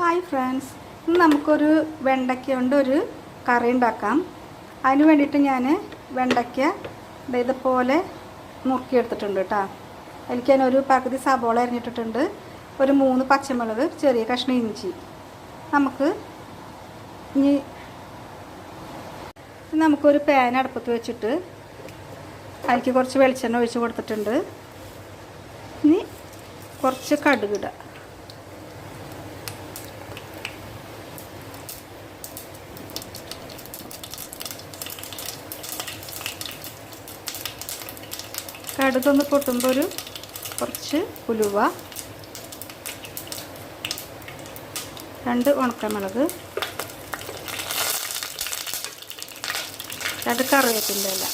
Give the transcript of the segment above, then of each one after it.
Hi friends. ഇന്ന് നമുക്കൊരു വെണ്ടയ്ക്ക കൊണ്ട് ഒരു കറി ഉണ്ടാക്കാം. അതിന് വേണ്ടിയിട്ട് ഞാൻ വെണ്ടയ്ക്ക ഇതുപോലെ നുറുക്കിയെടുത്തിട്ടുണ്ട് കേട്ടോ. അതിലേക്ക് ഞാൻ ഒരു പകുതി സബോള അരിഞ്ഞിട്ടിട്ടുണ്ട്. ഒരു മൂന്ന് പച്ചമുളക് ചെറിയ കഷ്ണം ഇഞ്ചി. നമുക്ക് ഇനി നമുക്കൊരു പാൻ അടുപ്പത്ത് വെച്ചിട്ട് അതിലേക്ക് കുറച്ച് വെളിച്ചെണ്ണ ഒഴിച്ച് കൊടുത്തിട്ടുണ്ട്. ഇനി കുറച്ച് കടുകിടുക കടുകൊന്ന് പൊട്ടുമ്പോൾ ഒരു കുറച്ച് ഉലുവ. രണ്ട് ഉണക്കമുളക്. രണ്ട് കറിവേപ്പിന്റെ ഇല.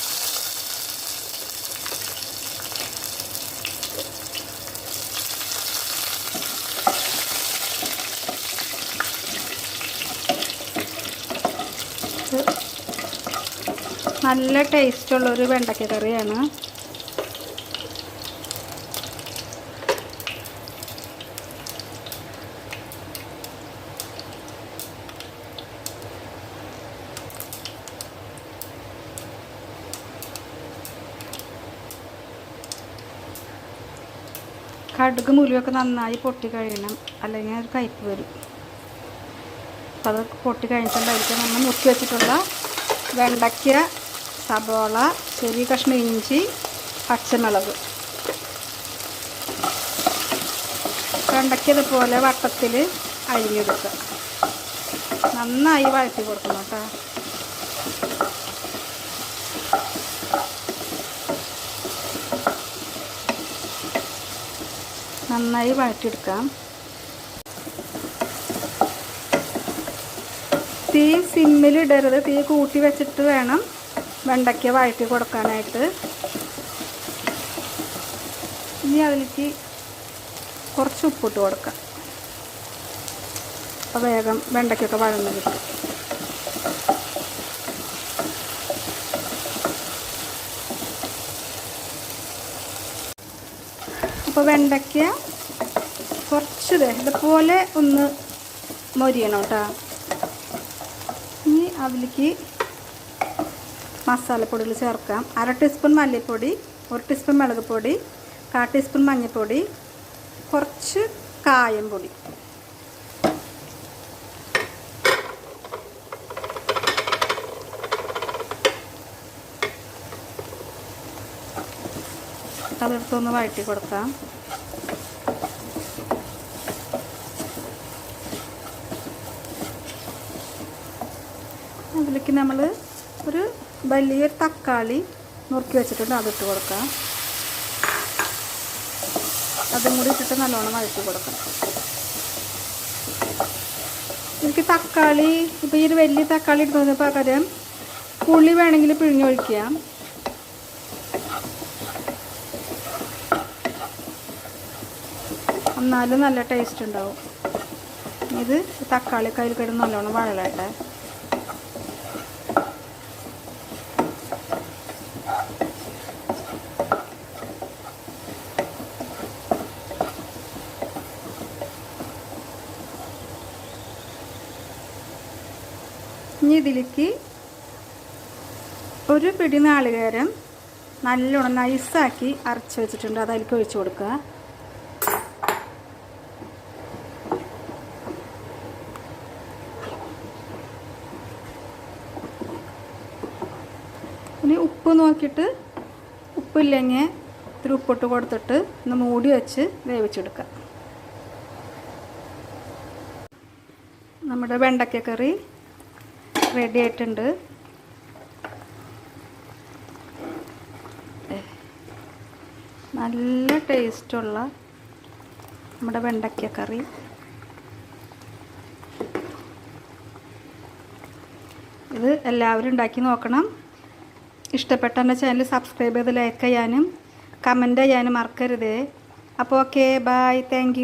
നല്ല ടേസ്റ്റുള്ളൊരു വെണ്ടയ്ക്ക കറിയാണ്. കടുക് മുലുവൊക്കെ നന്നായി പൊട്ടി കഴിയണം. അല്ലെങ്കിൽ ഒരു കയ്പ്പ് വരും. അപ്പോൾ അത് പൊട്ടി കഴിഞ്ഞിട്ടുണ്ടായിരിക്കും നമ്മൾ മുക്കി വെച്ചിട്ടുള്ള വെണ്ടയ്ക്ക സബോള ചെറിയ കഷ്ണം ഇഞ്ചി പച്ചമുളക്. വെണ്ടയ്ക്ക ഇതുപോലെ വട്ടത്തിൽ അരിഞ്ഞെടുക്കുക. നന്നായി വഴറ്റി കൊടുക്കണം കേട്ടോ. നന്നായി വഴറ്റിയെടുക്കാം. തീ സിമ്മിൽ ഇടരുത്. തീ കൂട്ടി വെച്ചിട്ട് വേണം വെണ്ടയ്ക്ക വഴറ്റി കൊടുക്കാനായിട്ട്. ഇനി അതിലേക്ക് കുറച്ച് ഉപ്പിട്ട് കൊടുക്കാം. അപ്പോൾ വേഗം വെണ്ടയ്ക്കൊക്കെ വഴന്ന് കിട്ടും. അപ്പോൾ വെണ്ടയ്ക്ക കുറച്ച് ഇതുപോലെ ഒന്ന് മൊരിയണം കേട്ടോ. ഇനി അതിലേക്ക് മസാലപ്പൊടികൾ ചേർക്കാം. അര ടീസ്പൂൺ മല്ലിപ്പൊടി ഒരു ടീസ്പൂൺ മുളക് പൊടി കാ ടീസ്പൂൺ മഞ്ഞൾപ്പൊടി കുറച്ച് കായം പൊടി. അതെടുത്തൊന്ന് വഴറ്റി കൊടുക്കാം. അതിലേക്ക് നമ്മൾ ഒരു വലിയൊരു തക്കാളി നുറുക്കി വെച്ചിട്ടുണ്ട് അതിട്ട് കൊടുക്കാം. അതും കൂടി ഇട്ടിട്ട് നല്ലോണം വഴറ്റി കൊടുക്കണം എനിക്ക് തക്കാളി ഇപ്പോൾ ഈ ഒരു വലിയ തക്കാളി ഇടുന്നതിന് പകരം പുളി വേണമെങ്കിൽ പിഴിഞ്ഞൊഴിക്കാം. എന്നാലും നല്ല ടേസ്റ്റ് ഉണ്ടാവും. ഇത് തക്കാളി കയ്യിൽ കിടന്ന് നല്ലോണം വഴലട്ടെ ഇനി ഇതിലേക്ക് ഒരു പിടി നാളികേരം നല്ലോണം നൈസാക്കി അരച്ച് വെച്ചിട്ടുണ്ട്. അത് അതിലേക്ക് ഒഴിച്ചു കൊടുക്കുക ഇനി ഉപ്പ് നോക്കിയിട്ട് ഉപ്പില്ലെങ്കിൽ ഇത്തിരി ഉപ്പിട്ട് കൊടുത്തിട്ട് ഒന്ന് മൂടി വെച്ച് വേവിച്ചെടുക്കാം നമ്മുടെ വെണ്ടയ്ക്ക കറി റെഡി ആയിട്ടുണ്ട്. നല്ല ടേസ്റ്റുള്ള നമ്മുടെ വെണ്ടയ്ക്ക കറി. ഇത് എല്ലാവരും ഉണ്ടാക്കി നോക്കണം. ഇഷ്ടപ്പെട്ട എന്റെ ചാനൽ സബ്സ്ക്രൈബ് ചെയ്ത് ലൈക്ക് ചെയ്യാനും കമന്റ് ചെയ്യാനും മറക്കരുത്. അപ്പോൾ ഓക്കെ ബായ് താങ്ക്